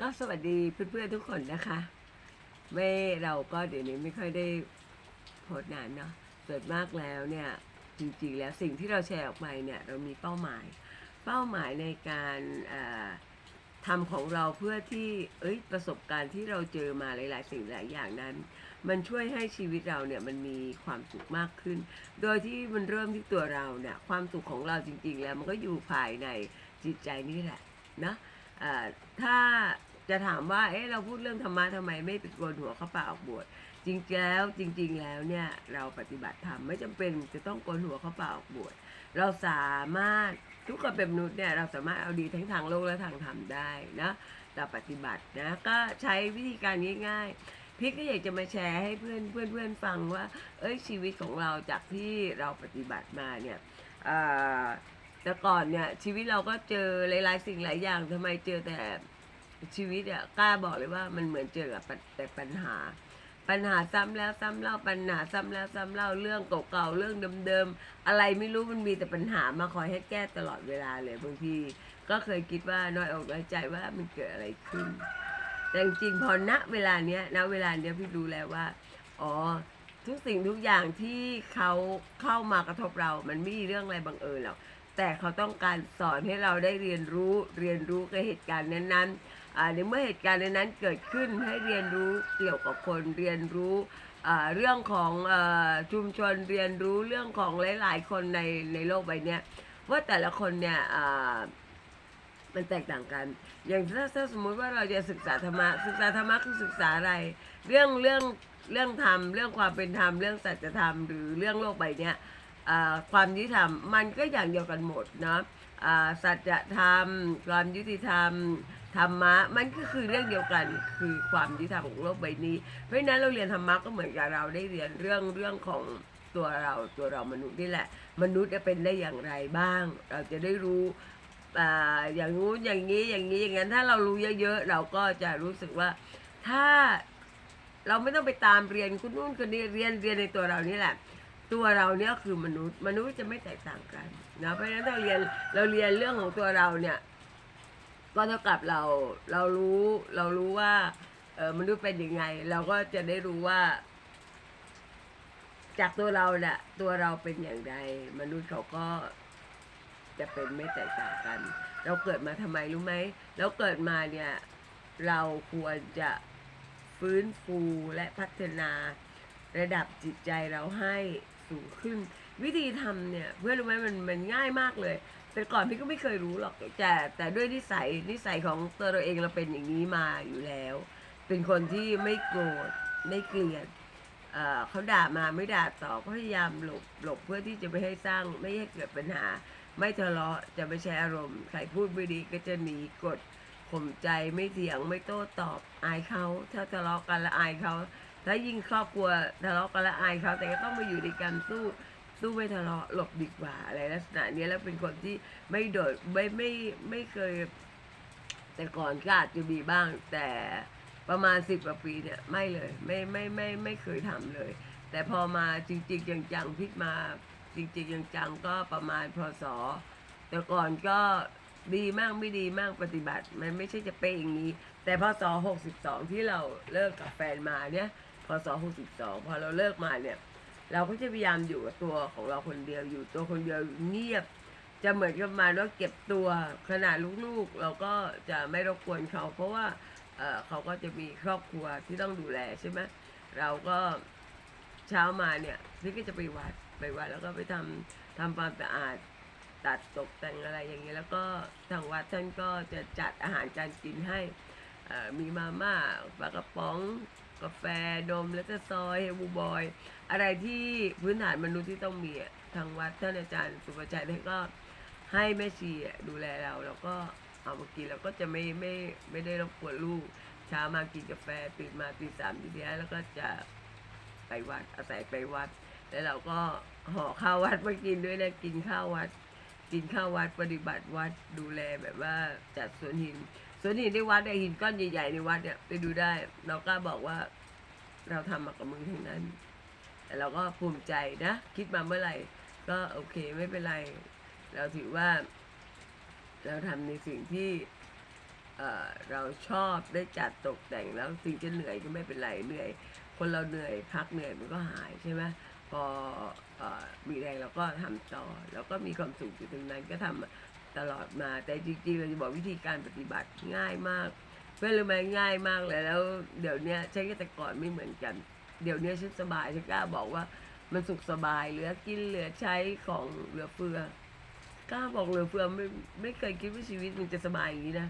ก็สวัสดีเพื่อนๆทุกคนนะคะ ไม่เราก็เดี๋ยวนี้ไม่ค่อยได้โพสต์นานเนาะส่วนมากแล้วเนี่ยจริงๆแล้วสิ่งที่เราแชร์ออกไปเนี่ยเรามีเป้าหมาย เป้าหมายในการทำของเราเพื่อที่เอ้ยประสบการณ์ที่เราเจอมาหลาย ๆ สิ่งหลายอย่างนั้น มันช่วยให้ชีวิตเราเนี่ยมันมีความสุขมากขึ้น โดยที่มันเริ่มที่ตัวเราเนี่ยความสุขของเราจริง ๆ แล้วมันก็อยู่ภายในจิตใจนี่แหละนะเอ่อถ้า จะถามว่าเอ๊ะเราพูดเรื่องธรรมะทำไมไม่ไปโกนหัวเข้าป่าออกบวชจริงแล้วจริง ๆ แล้วเนี่ยเราปฏิบัติธรรมไม่จำเป็นจะต้องโกนหัวเข้าป่าออกบวชเราสามารถทุกคนเป็นมนุษย์เนี่ยเราสามารถเอาดีทั้งทางโลกและทางธรรมได้นะแต่ปฏิบัตินะก็ใช้วิธีการง่ายๆพี่ก็อยากจะมาแชร์ให้เพื่อนเพื่อนเพื่อนฟังว่า เอ้ยชีวิตของเราจากที่เราปฏิบัติมาเนี่ยอ่อแต่ก่อนเนี่ยชีวิตเราก็เจอหลายๆสิ่งหลายอย่างทำไมเจอแต่ ชีวิตอะกล้าบอกเลยว่ามันเหมือนเจอกับแต่ปัญหา ปัญหาซ้ำแล้วซ้ำเล่าปัญหาซ้ำแล้วซ้ำเล่าเรื่องเก่าๆเรื่องเดิมๆอะไรไม่รู้มันมีแต่ปัญหามาคอยให้แก้ตลอดเวลาเลยบางทีก็เคยคิดว่าน้อยอกน้อยใจว่ามันเกิดอะไรขึ้น แต่จริงพอณเวลาเนี้ยณเวลาเนี้ยพี่รู้แล้วว่าอ๋อทุกสิ่งทุกอย่างที่เขาเข้ามากระทบเรา มันไม่มีเรื่องอะไรบังเอิญหรอกแต่เขาต้องการสอนให้เราได้เรียนรู้ เรียนรู้กับเหตุการณ์นั้นๆ ในเมื่อเหตุการณ์ในนั้นเกิดขึ้นให้เรียนรู้เกี่ยวกับคนเรียนรู้เรื่องของอชุมชนเรียนรู้เรื่องของหลาย ๆ คนในในโลกใบนี้ว่าแต่ละคนเนี่ยมันแตกต่างกัน อย่างถ้าถ้าสมมุติว่าเราจะศึกษาธรรมะศึกษาธรรมะคือศึกษาอะไร เรื่องเรื่องเรื่องธรรมเรื่องความเป็นธรรมเรื่องสัจธรรมหรือเรื่องโลกใบนี้ความยุติธรรมมันก็อย่างเดียวกันหมดเนาะสัจธรรม ความยุติธรรม ธรรมะมันก็คือเรื่องเดียวกันคือความยุติธรรมของโลกใบนี้ เพราะฉะนั้นเราเรียนธรรมะก็เหมือนกับเราได้เรียนเรื่องเรื่องของตัวเราตัวเรามนุษย์นี่แหละ มนุษย์จะเป็นได้อย่างไรบ้าง เราจะได้รู้อ่าอย่างงู้นอย่างนี้อย่างนี้อย่างนั้นถ้าเรารู้เยอะๆ เราก็จะรู้สึกว่าถ้าเราไม่ต้องไปตามเรียนคุณนู่นคนนี้เรียนเรียนในตัวเรานี่แหละ ตัวเราเนี่ยคือมนุษย์ มนุษย์จะไม่แตกต่างกันนะเพราะฉะนั้นถ้าเรียนเราเรียนเรื่องของตัวเราเนี่ย ก็เท่ากับเราเรารู้เรารู้ว่า เออมนุษย์เป็นยังไง เราก็จะได้รู้ว่า จากตัวเราเนี่ยตัวเราเป็นอย่างไรมนุษย์เขาก็จะเป็นไม่แตกต่างกัน เราเกิดมาทำไมรู้ไหมเราเกิดมาเนี่ย เราควรจะฟื้นฟูและพัฒนาระดับจิตใจเราให้สูงขึ้น วิธีทำเนี่ย เพื่อนรู้ไหมมันมันง่ายมากเลย แต่ก่อนพี่ก็ไม่เคยรู้หรอกแต่แต่ด้วยนิสัยนิสัยของตัวเราเองเราเป็นอย่างนี้มาอยู่แล้ว เป็นคนที่ไม่โกรธไม่เกลียดเอ่อเขาด่ามาไม่ด่าตอบก็พยายามหลบหลบเพื่อที่จะไม่ให้สร้างไม่ให้เกิดปัญหา ไม่ทะเลาะจะไม่ใช้อารมณ์ใครพูดไม่ดีก็จะหนีกดข่มใจไม่เถียงไม่โต้ตอบอายเขาถ้าทะเลาะกันแล้วอายเขาถ้ายิ่งครอบครัวทะเลาะกันแล้วอายเขาแต่ก็ต้องมาอยู่ด้วยกันสู้ สู้ไม่ทะเลาะหลบดีกว่าอะไรลักษณะเนี้ยแล้วเป็นคนที่ไม่โดดไม่ไม่ไม่เคย แต่ก่อนก็อาจจะมีบ้าง แต่ประมาณสิบกว่าปีเนี่ยไม่เลย ไม่ไม่ไม่ไม่เคยทำเลย แต่พอมาจริง ๆ จังๆพิกมาจริงๆจังๆก็ประมาณพศแต่ก่อนก็ดีมากไม่ดีมากปฏิบัติ มันไม่ใช่จะเป๊ะอย่างนี้ แต่พศ62 ที่เราเลิกกับแฟนมาเนี่ยพศ62 พอเราเลิกมาเนี่ย เราก็จะพยายามอยู่กับตัวของเราคนเดียวอยู่ตัวคนเดียวเงียบ จะเหมือนกับมาว่าเก็บตัวขนาดลูกๆ เราก็จะไม่รบกวนเขา เพราะว่าเอ่อเขาก็จะมีครอบครัวที่ต้องดูแลใช่ไหมเราก็เช้ามาเนี่ยพี่ก็จะไปวัดไปวัดแล้วก็ไปทำทำความสะอาดตัดตกแต่งอะไรอย่างเงี้ยแล้วก็ทางวัดท่านก็จะจัดอาหารการกินให้อ่อมีมาม่าปลากระป๋อง กาแฟนมแล้วก็ซอยเฮลบูบอย อะไรที่พื้นฐานมนุษย์ที่ต้องมีทางวัดท่านอาจารย์สุภชัยท่านก็ให้แม่ชีดูแลเราแล้วก็เอามากินแล้วก็จะไม่ไม่ไม่ได้รบกวนลูกเช้ามากินกาแฟตื่นมาตีสามตีสี่แล้วก็จะไปวัดอาศัยไปวัด แล้วเราก็ห่อข้าววัดมากินด้วยนะกินข้าววัด กินข้าววัดปฏิบัติวัดดูแลแบบว่าจัดสวนหิน สวนหินในวัดเนี่ยหินก้อนใหญ่ๆในวัดเนี่ยไปดูได้ เราก็บอกว่าเราทำมากับมือทั้งนั้น แต่เราก็ภูมิใจนะ คิดมาเมื่อไหร่ ก็โอเคไม่เป็นไร เราถือว่า เราทำในสิ่งที่เออเราชอบได้จัดตกแต่งแล้วถึงจะเหนื่อยก็ไม่เป็นไรเหนื่อย คนเราเหนื่อยพักเหนื่อยมันก็หายใช่ไหมพอออมีแรงเราก็ทำต่อ แล้วก็มีความสุขอยู่ตรงนั้นก็ทำ ตลอดมา แต่จริงๆเราจะบอกวิธีการปฏิบัติง่ายมากเพื่อนรู้ไหมง่ายมากเลยแล้ว เดี๋ยวนี้ใช้กับแต่ก่อนไม่เหมือนกัน เดี๋ยวนี้ฉันสบายฉันกล้าบอกว่ามันสุขสบายเหลือกินเหลือใช้ของเหลือเฟือกล้าบอกเหลือเฟือไม่ไม่เคยคิดว่าชีวิตมันจะสบายอย่างนี้นะ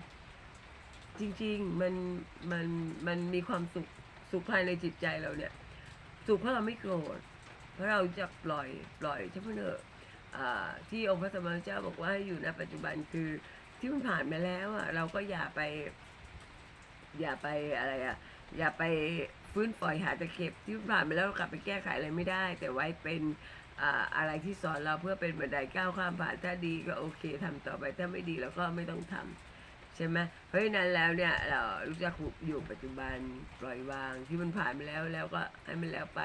จริงๆมันมันมันมีความสุขสุขภายในจิตใจเราเนี่ย สุขเพราะเราไม่โกรธเพราะเราจะปล่อยปล่อยใช่ไหมเนอะ ที่องค์พระสัมมาสัมพุทธเจ้าบอกว่าให้อยู่ในปัจจุบันคือที่มันผ่านมาแล้วอะเราก็อย่าไป อย่าไปอะไรอะ อย่าไปฟื้นปล่อยหาตะเข็บที่ผ่านไปแล้วกลับไปแก้ไขอะไรไม่ได้ แต่ไว้เป็นอะไรที่สอนเราเพื่อเป็นบันไดก้าวข้ามผ่านถ้าดีก็โอเคทำต่อไปถ้าไม่ดีเราก็ไม่ต้องทำใช่ไหมเพราะฉะนั้นแล้วเนี่ยเรารู้จักอยู่ปัจจุบันปล่อยวางที่มันผ่านไปแล้วแล้วก็ให้มันแล้วไป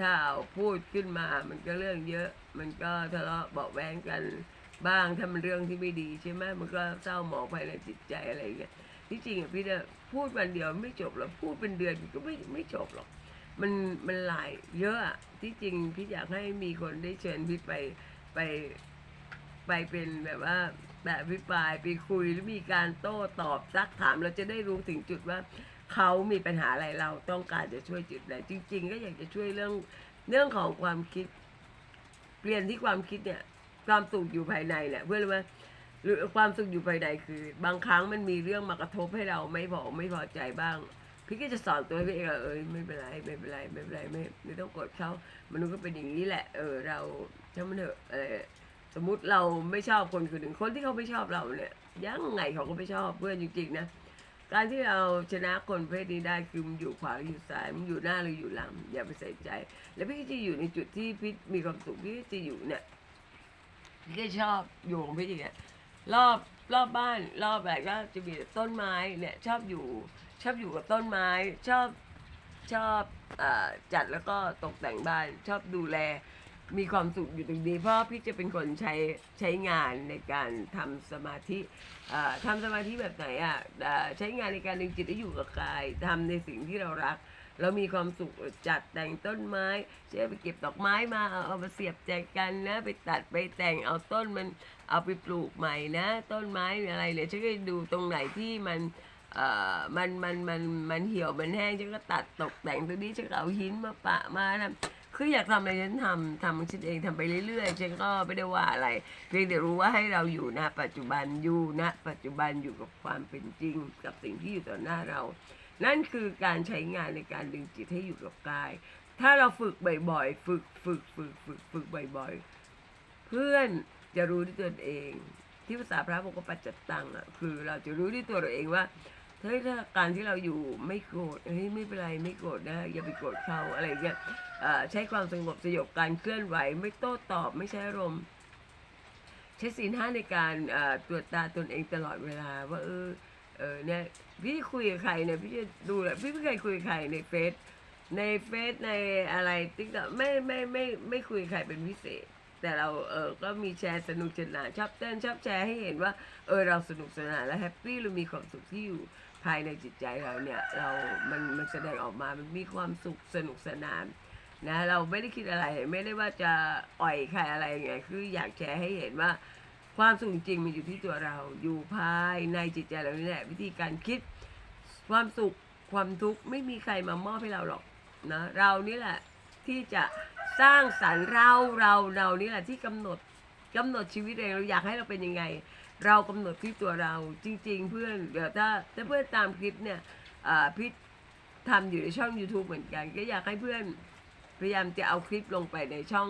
ถ้าพูดขึ้นมามันก็เรื่องเยอะ มันก็ทะเลาะเบาแวงกันบ้างถ้ามันเรื่องที่ไม่ดีใช่ไหมมันก็เศร้าหมองภายในจิตใจอะไรอย่างเงี้ยที่จริงอะพี่เนี่ยพูดวันเดียวไม่จบหรอกพูดเป็นเดือนก็ไม่ไม่จบหรอกมันมันหลายเยอะอะที่จริงพี่อยากให้มีคนได้เชิญพี่ไปไปไปเป็นแบบว่าแบบพิปรายไปคุยหรือมีการโต้ตอบซักถามเราจะได้รู้ถึงจุดว่า เขามีปัญหาอะไรเราต้องการจะช่วยจุดไหนจริง ๆ ก็อยากจะช่วยเรื่องเรื่องของความคิด เปลี่ยนที่ความคิดเนี่ย ความสุขอยู่ภายในเนี่ยเพื่อนรู้ไหมหรือความสุขอยู่ภายในคือ บางครั้งมันมีเรื่องมากระทบให้เราไม่พอไม่พอใจบ้าง พี่ก็จะสอนตัวพี่เองว่าเอยไม่เป็นไรไม่เป็นไรไม่เป็นไรไม่ไม่ต้องกดเขามนุษย์ก็เป็นอย่างนี้แหละ เออ เราช่างมันเถอะเออสมมติเราไม่ชอบคนคนหนึ่งคนที่เขาไม่ชอบเราเนี่ยยังไงเขาก็ไม่ชอบเพื่อนจริงๆนะ การที่เราชนะคนประเพศนี้ได้คือมันอยู่ขวาหรืออยู่ซ้ายมันอยู่หน้าหรืออยู่หลัง อย่าไปใส่ใจ แล้วพี่จะอยู่ในจุดที่พี่มีความสุขพี่จะอยู่เนี่ยพี่ก็ชอบอยู่ของพี่อย่างเงี้ยรอบรอบบ้านรอบอะไรก็จะมีต้นไม้เนี่ยชอบอยู่ ชอบอยู่กับต้นไม้ ชอบชอบอจัดแล้วก็ตกแต่งบ้านชอบดูแล มีความสุขอยู่ตรงนี้เพราะพี่จะเป็นคนใช้ใช้งานในการทำสมาธิอ่าทำสมาธิแบบไหนอะอ่าใช้งานในการดึงจิตให้อยู่กับกายทำในสิ่งที่เรารัก เรามีความสุขจัดแต่งต้นไม้เช่ไปเก็บดอกไม้มาเอาเอามาเสียบแจกันนะไปตัดไปแต่งเอาต้นมันเอาไปปลูกใหม่นะ ต้นไม้อะไรเนี่ยฉันก็ดูตรงไหนที่มันเอ่อมันมันมันมันเหี่ยวมันแห้งฉันก็ตัดตกแต่งตรงนี้ฉันก็เอาหินมาปะมาทำ คืออยากทำอะไรฉันทำทำของฉันเองทำไปเรื่อยๆฉันก็ไม่ได้ว่าอะไร เพียงแต่รู้ว่าให้เราอยู่นะ ปัจจุบันอยู่นะปัจจุบันอยู่กับความเป็นจริง กับสิ่งที่อยู่ต่อหน้าเรา นั่นคือการใช้งานในการดึงจิตให้อยู่กับกาย ถ้าเราฝึกบ่อยๆ ฝึกฝึกฝึกฝึกฝึกบ่อยๆ เพื่อนจะรู้ด้วยตัวเอง ที่ภาษาพระบอกว่าปัจจตังอะคือเราจะรู้ด้วยตัวเราเองว่า เฮ้ยถ้าการที่เราอยู่ไม่โกรธเฮ้ยไม่เป็นไรไม่โกรธนะอย่าไปโกรธเขาอะไรเงี้ยใช้ความสงบสยบการเคลื่อนไหว ไม่โต้ตอบไม่ใช้อารมณ์ใช้ศีลห้าในการตรวจตาตนเองตลอดเวลาว่าเออเออเนี่ยพี่คุยกับใครเนี่ยพี่จะดูแหละพี่ไม่เคยคุยกับใครในเฟซในเฟซในอะไรติ๊กต็อกไม่ไม่ไม่ไม่คุยใครเป็นพิเศษ แต่เราเออก็มีแชร์สนุกสนานชอบเต้นชอบแชร์ให้เห็นว่าเออเราสนุกสนานและแฮปปี้เรามีความสุขที่อยู่ ภายในจิตใจเราเนี่ยเรามันมันแสดงออกมามันมีความสุขสนุกสนานนะเราไม่ได้คิดอะไรไม่ได้ว่าจะอ่อยใครอะไรไงคืออยากแชร์ให้เห็นว่า ความสุขจริงมันอยู่ที่ตัวเราอยู่ภายในจิตใจเรานี่แหละวิธีการคิดความสุขความทุกข์ไม่มีใครมามอบให้เราหรอกนะเรานี่แหละที่จะสร้างสรรค์เราเราเรานี่แหละที่กำหนด กำหนดชีวิตเองเราอยากให้เราเป็นยังไง เรากำหนดที่ตัวเราจริง ๆ เพื่อนเดี๋ยวถ้าถ้าเพื่อนตามคลิปเนี่ยพิษทำอยู่ในช่อง YouTube เหมือนกัน ก็อยากให้เพื่อนพยายามจะเอาคลิปลงไปในช่อง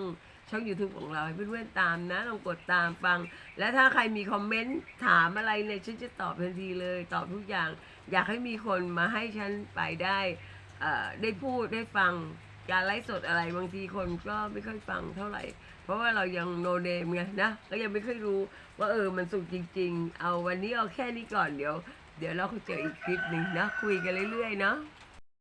ช่อง YouTube ของเราให้เพื่อนๆตามนะลองกดตามฟัง และถ้าใครมีคอมเมนต์ถามอะไรเนี่ยฉันจะตอบทันทีเลยตอบทุกอย่าง อยากให้มีคนมาให้ฉันไปได้ได้พูดได้ฟัง การไลฟ์สดอะไรบางทีคนก็ไม่ค่อยฟังเท่าไหร่ เพราะว่าเรายังโนเดมไงนะก็ยังไม่ค่อยรู้ว่าเออมันสุกจริง ๆ เอาวันนี้เอาแค่นี้ก่อนเดี๋ยว เดี๋ยวเราเจออีกคลิปหนึ่งนะคุยกันเรื่อยๆเนาะ